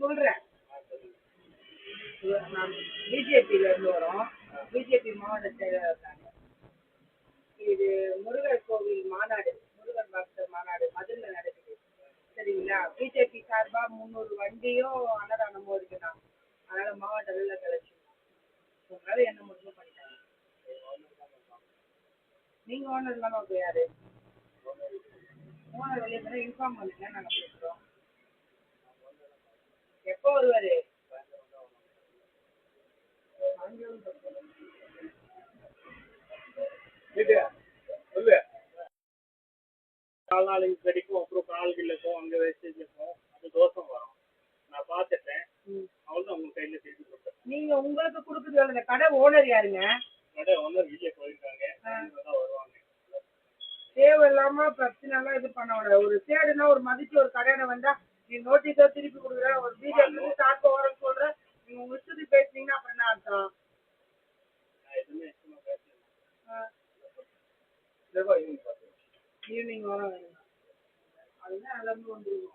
சொல்றேன். நான் பிஜேபியில இருந்து வரோம். பிஜேபி மாவட்ட செயலர் இருக்காங்க இது முருகர் கோவில் மாநாடு முருகன் பக்தர் மாநாடு மதுரையில் நடக்குது சரிங்களா? பிஜேபி சார்பா முந்நூறு வண்டியும் அன்னதானமும் இருக்குண்ணா அதனால மாவட்ட அளவில் கலெக்ஷன். உங்களால் என்ன முடியுமோ பண்ணிட்டாங்க நீங்கள் ஓனர் இல்லாமல் இப்போ ஓனர் வெளியே போனால் இன்ஃபார்ம் பண்ணுங்க நாங்கள் பேசுகிறோம் எப்போ வருவார்? சொல்லு கால்நாளைக்கு கடிக்கும் அப்புறம் கால்கள் இருக்கும் அங்கே வேஸ்டேஜ் இருக்கும். அது தோசம் வரும். நான் பார்த்துட்டேன். அவ்வளோதான் உங்கள் கையில் திருப்பி கொடுத்தேன் நீங்கள் உங்களுக்கு கொடுக்குறது கடை ஓனர் யாருங்க? கடை ஒன்றும் வெளியே போயிருக்காங்க. தான் வருவாங்க தேவையில்லாம பிரச்சனைலாம் இது பண்ண விட ஒரு சேடுனா ஒரு மதிச்சு ஒரு கடையில வந்தா நீ நோட்டீஸோ திருப்பி கொடுக்குற ஒரு பிஜேபி தாக்க வரேன்னு சொல்ற நீங்க உங்க இஷ்டத்துக்கு பேசுனீங்கன்னா அப்புறம் என்ன அர்த்தம்? ஈவினிங் வர வேணும் அதுதான் எல்லாமே வந்துருக்கும்